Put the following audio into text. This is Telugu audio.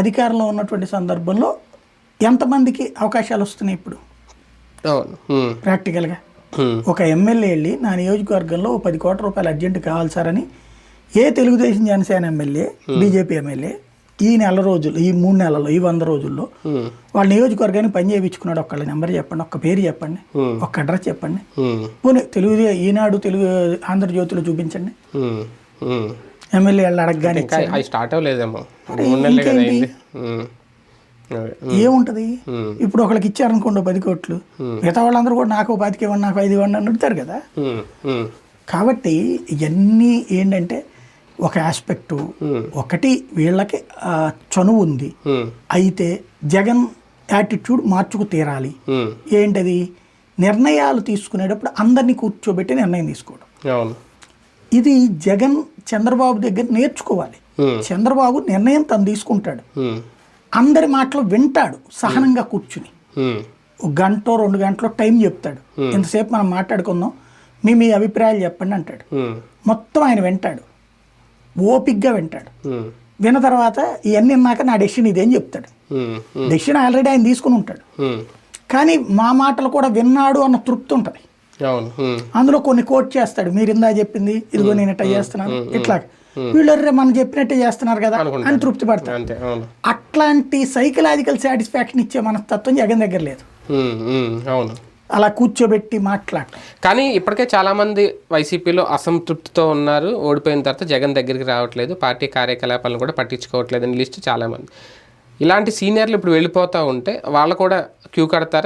అధికారంలో ఉన్నటువంటి సందర్భంలో ఎంతమందికి అవకాశాలు వస్తున్నాయి ఇప్పుడు? ప్రాక్టికల్గా. ఒక ఎమ్మెల్యే వెళ్ళి నా నియోజకవర్గంలో పది కోట్ల రూపాయలు అర్జెంట్ కావాలి సార్ అని ఏ Telugu Desam Janasena MLA BJP MLA ఈ నెల రోజులు ఈ మూడు నెలల్లో ఈ వంద రోజుల్లో వాళ్ళ నియోజకవర్గాన్ని పని చేయించుకున్నాడు. ఒక్కళ్ళ నెంబర్ చెప్పండి ఒక్క పేరు చెప్పండి. ఒక్క అడ్రస్ చెప్పండి. పోనీ తెలుగు ఈనాడు తెలుగు ఆంధ్రజ్యోతిలో చూపించండి. ఉమ్, ఉమ్. ఎమ్మెల్యే వాళ్ళు అడగగానే అవి స్టార్ట్ అవ్వలేదేమో. అదే, ఏముంటది ఇప్పుడు ఒకళ్ళకి ఇచ్చారనుకోండి పది కోట్లు. మిగతా వాళ్ళందరూ కూడా నాకు పాతికి ఇవ్వండి నాకు ఐదు ఇవ్వండి అని అడుగుతారు కదా. కాబట్టి ఇవన్నీ ఏంటంటే ఒక ఆస్పెక్టు ఒకటి వీళ్ళకి చనువు ఉంది. అయితే జగన్ యాటిట్యూడ్ మార్చుకు తీరాలి. ఏంటది? నిర్ణయాలు తీసుకునేటప్పుడు అందరినీ కూర్చోబెట్టి నిర్ణయం తీసుకోవడం. ఇది జగన్ చంద్రబాబు దగ్గర నేర్చుకోవాలి. ఉమ్, చంద్రబాబు నిర్ణయం తను తీసుకుంటాడు. ఉమ్, అందరి మాటలు వింటాడు సహనంగా కూర్చుని. ఉమ్, ఒక గంట రెండు గంటలో టైం చెప్తాడు. ఇంతసేపు మనం మాట్లాడుకుందాం మీ మీ అభిప్రాయాలు చెప్పండి అంటాడు. మొత్తం ఆయన వింటాడు. ఓపిగ్గా వింటాడు. విన్న తర్వాత ఇవన్నీ విన్నాక నా డెసిషన్ ఇదేం చెప్తాడు. డెసిషన్ ఆల్రెడీ ఆయన తీసుకుని ఉంటాడు. కానీ మా మాటలు కూడా విన్నాడు అన్న తృప్తి ఉంటుంది. అందులో కొన్ని కోట్ చేస్తాడు. మీరు ఇందా చెప్పింది ఇదిగో నేను ఇట్లా చేస్తున్నాను. ఇట్లా. వీళ్ళు మనం చెప్పినట్టే చేస్తున్నారు కదా అని తృప్తి అవును. అట్లాంటి సైకలాజికల్ సాటిస్ఫాక్షన్ ఇచ్చే మనస్తత్వం జగన్ దగ్గర లేదు. అవును. అలా కూర్చోబెట్టి మాట్లాడటం. కానీ ఇప్పటికే చాలా మంది వైసీపీలో అసంతృప్తితో ఉన్నారు. ఓడిపోయిన తర్వాత జగన్ దగ్గరికి రావట్లేదు. పార్టీ కార్యకలాపాలను కూడా పట్టించుకోవట్లేదు అని లిస్ట్ చాలా మంది ఇలాంటి సీనియర్లు ఇప్పుడు వెళ్ళిపోతూ ఉంటే వాళ్ళు కూడా క్యూ కడతారా?